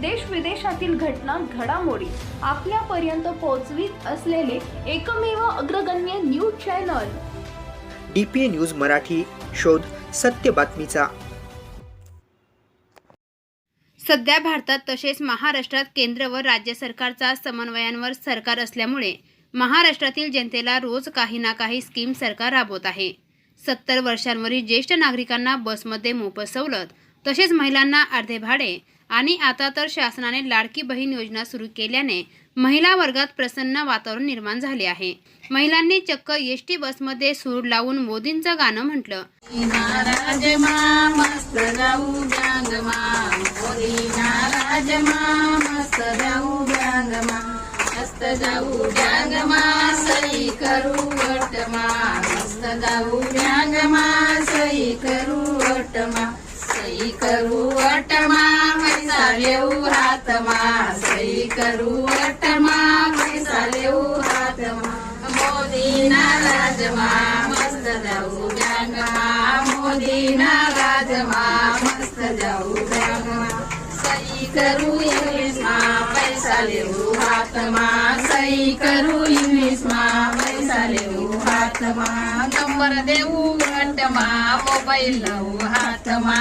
देश विदेशातील घटना घडामोडी आपल्यापर्यंत पोहोचवीत असलेले एकमेव अग्रगण्य news channel. D P A news Marathi शोध सत्य बातमीचा. सध्या भारतात तसेच महाराष्ट्रात केंद्र व राज्य सरकारचा समन्वयांवर सरकार असल्यामुळे महाराष्ट्रातील जनतेला रोज काही ना काही स्कीम सरकार राबवत आहे. सत्तर वर्षांवरील ज्येष्ठ नागरिकांना बसमध्ये मोफत सवलत तसेच महिलांना अर्धे भाडे आणि आता तर शासनाने लाडकी बहीण योजना सुरू केल्याने महिला वर्गात प्रसन्न वातावरण निर्माण झाले आहे. महिलांनी चक्क एस टी बसमध्ये सूर लावून मोदींचं गाणं म्हटलं. करू सई करू अटमा पैसा लेऊ हातमा सई करू अटमा पैसा लेऊ हातमा मोदीना राजमा मस्त जाऊ गंगमा मोदीना राजमा मस्त जाऊ गंगमा सई करू इंग्लिशमा पैसा लेऊ हातमा सई करू इंग्लिशमा पैसा लेऊ हातमा नंबर देऊ अटमा मोबाईल लावू हातमा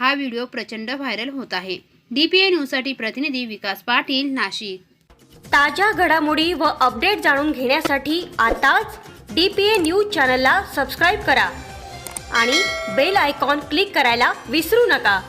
हा व्हिडिओ प्रचंड व्हायरल होत आहे. डीपीए न्यूजसाठी प्रतिनिधी विकास पाटील नाशिक. ताज्या घडामोडी व अपडेट जाणून घेण्यासाठी आताच डीपीए न्यूज चॅनलला सबस्क्राईब करा आणि बेल आयकॉन क्लिक करायला विसरू नका.